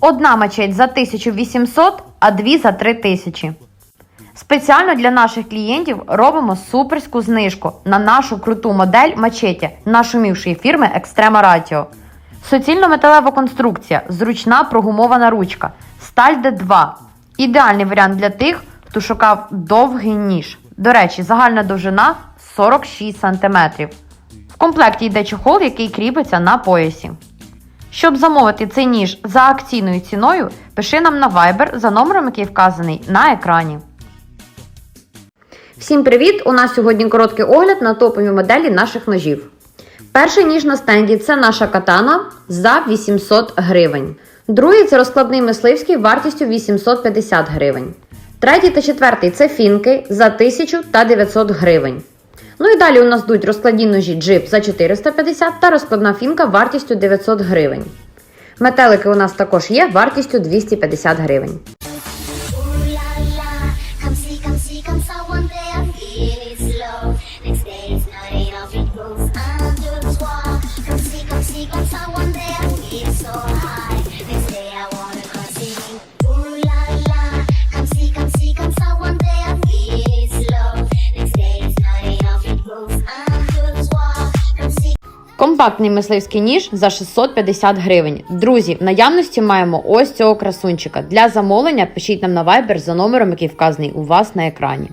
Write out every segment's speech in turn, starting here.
Одна мачеть за 1800, а дві за 3000. Спеціально для наших клієнтів робимо суперську знижку на нашу круту модель мачеті нашумівшої фірми Extrema Ratio. Суцільно-металева конструкція, зручна прогумована ручка, сталь D2. Ідеальний варіант для тих, хто шукав довгий ніж. До речі, загальна довжина 46 см. В комплекті йде чохол, який кріпиться на поясі. Щоб замовити цей ніж за акційною ціною, пиши нам на Viber за номером, який вказаний на екрані. Всім привіт! У нас сьогодні короткий огляд на топові моделі наших ножів. Перший ніж на стенді це наша катана за 800 гривень. Другий це розкладний мисливський вартістю 850 гривень. Третій та четвертий це фінки за 1000 та 900 гривень. Ну і далі у нас йдуть розкладні ножі джип за 450 та розкладна фінка вартістю 900 гривень. Метелики у нас також є вартістю 250 гривень. Ooh la Компактний мисливський ніж за 650 гривень. Друзі, в наявності маємо ось цього красунчика. Для замовлення пишіть нам на Viber за номером, який вказаний у вас на екрані.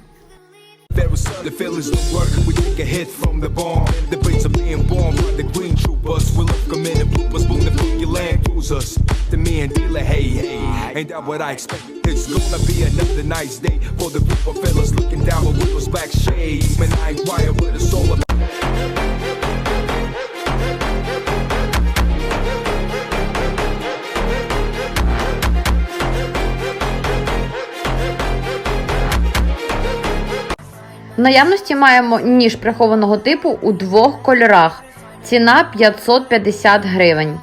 В наявності маємо ніж прихованого типу у двох кольорах. Ціна 550 гривень.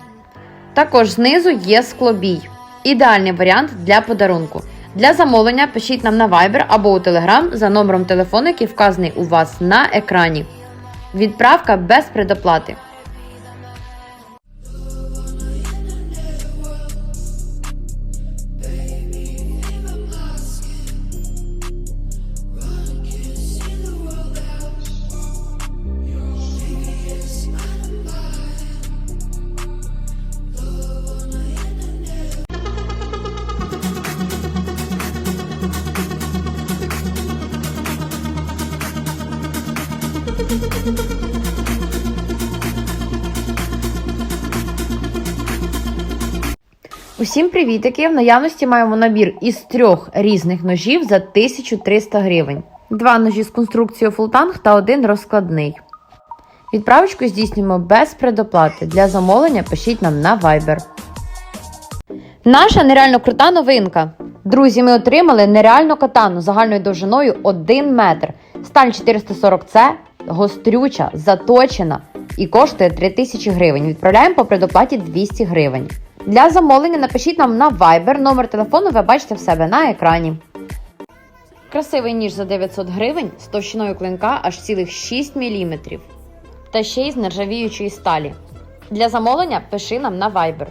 Також знизу є склобій. Ідеальний варіант для подарунку. Для замовлення пишіть нам на Viber або у Telegram за номером телефону, який вказаний у вас на екрані. Відправка без предоплати. Усім привітики! В наявності маємо набір із трьох різних ножів за 1300 гривень. Два ножі з конструкцією фултанг та один розкладний. Відправочку здійснюємо без предоплати. Для замовлення пишіть нам на Viber. Наша нереально крута новинка. Друзі, ми отримали нереально катану загальною довжиною 1 метр. Сталь 440C, гострюча, заточена і коштує 3000 гривень. Відправляємо по предоплаті 200 гривень. Для замовлення напишіть нам на Viber, номер телефону ви бачите в себе на екрані. Красивий ніж за 900 гривень з товщиною клинка аж цілих 6 мм. Та ще й з нержавіючої сталі. Для замовлення пиши нам на Viber.